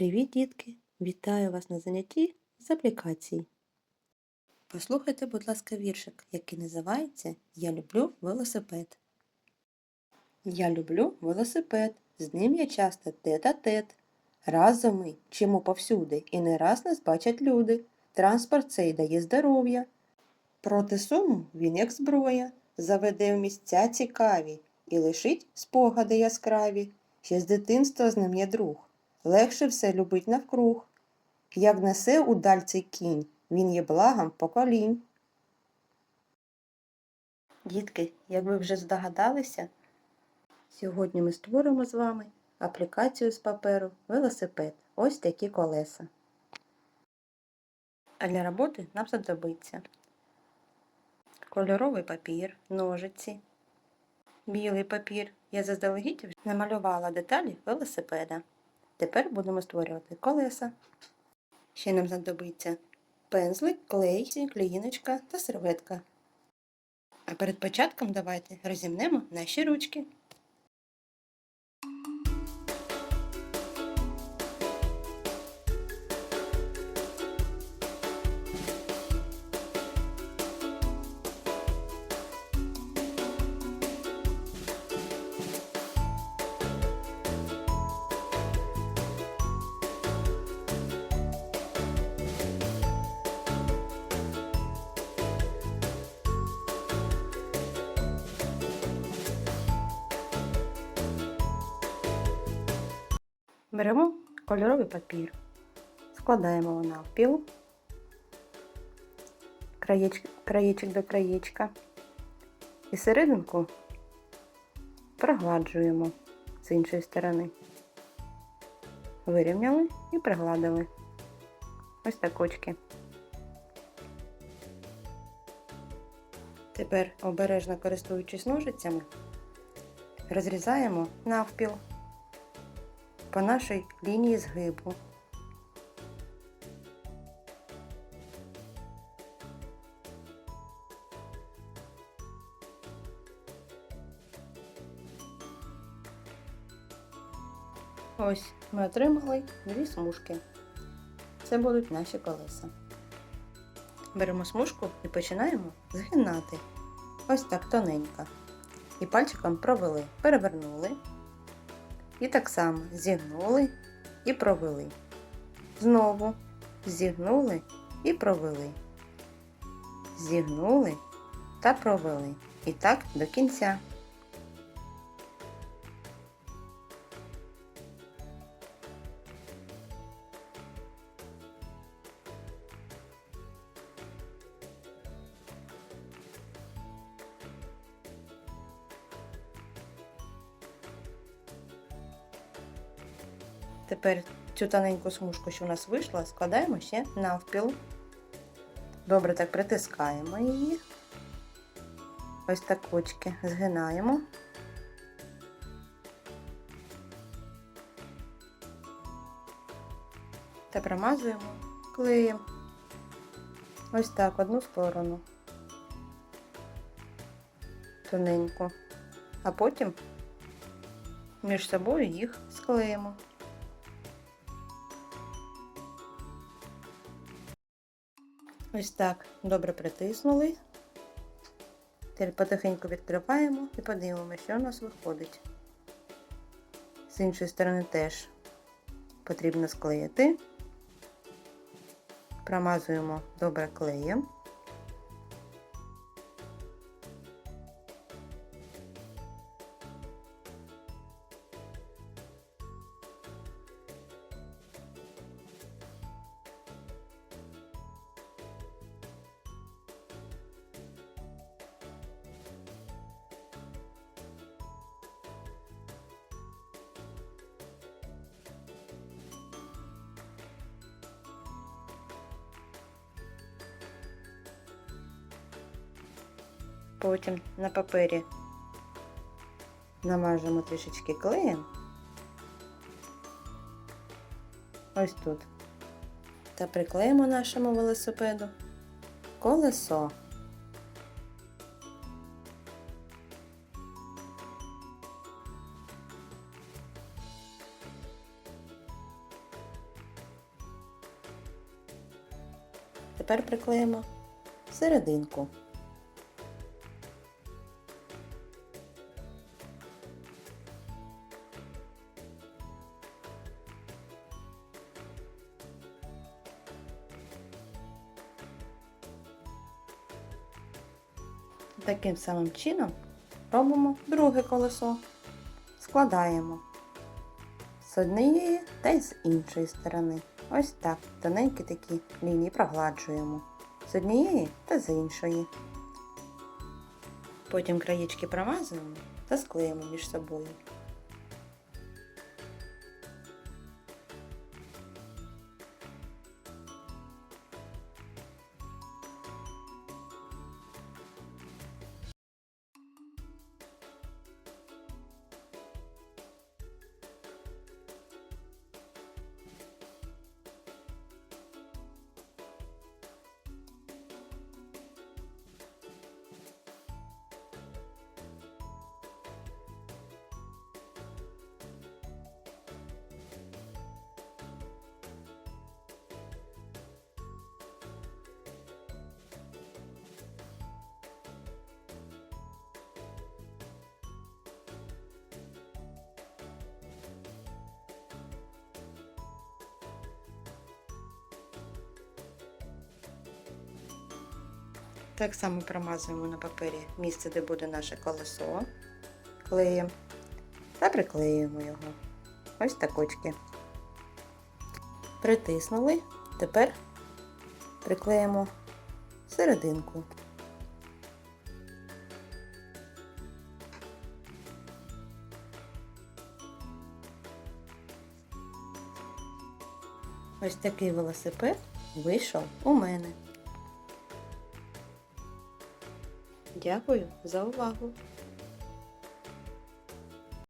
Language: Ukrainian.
Привіт, дітки! Вітаю вас на занятті з аплікацій. Послухайте, будь ласка, віршик, який називається Я люблю велосипед. Я люблю велосипед, з ним я часто тет-а-тет. Разом ми чимо повсюди, і не раз нас бачать люди. Транспорт цей дає здоров'я. Проти суму він як зброя, заведе в місця цікаві і лишить спогади яскраві. Ще з дитинства з ним є друг. Легше все любить навкруг. Як несе удаль цей кінь, він є благом поколінь. Дітки, як ви вже здогадалися, сьогодні ми створимо з вами аплікацію з паперу велосипед. Ось такі колеса. А для роботи нам знадобиться кольоровий папір, ножиці, білий папір. Я заздалегідь намалювала деталі велосипеда. Тепер будемо створювати колеса. Ще нам знадобиться пензлик, клей, клеїночка та серветка. А перед початком давайте розімнемо наші ручки. Беремо кольоровий папір, складаємо його навпіл, краєч, краєчок до краєчка і серединку прогладжуємо з іншої сторони. Вирівняли і пригладили. Ось так очки. Тепер, обережно користуючись ножицями, розрізаємо навпіл по нашій лінії згибу. Ось ми отримали дві смужки. Це будуть наші колеса. Беремо смужку і починаємо згинати. Ось так тоненько. І пальчиком провели, перевернули. І так само зігнули і провели. Знову зігнули і провели. Зігнули та провели. І так до кінця. Тепер цю тоненьку смужку, що у нас вийшла, складаємо ще навпіл. Добре так притискаємо її. Ось так очки згинаємо. Та промазуємо клеєм. Ось так одну сторону. Тоненько. А потім між собою їх склеїмо. Ось так добре притиснули. Тепер потихеньку відкриваємо і подивимося, що у нас виходить. З іншої сторони теж потрібно склеїти. Промазуємо добре клеєм. Потім на папері намажемо трішечки клеєм. Ось тут. Та приклеїмо нашому велосипеду колесо. Тепер приклеїмо серединку. Таким самим чином робимо друге колесо. Складаємо з однієї та й з іншої сторони. Ось так, тоненькі такі лінії прогладжуємо з однієї та з іншої. Потім краєчки промазуємо та склеїмо між собою. Так само промазуємо на папері місце, де буде наше колесо клеєм та приклеюємо його. Ось так очки. Притиснули. Тепер приклеїмо серединку. Ось такий велосипед вийшов у мене. Дякую за увагу!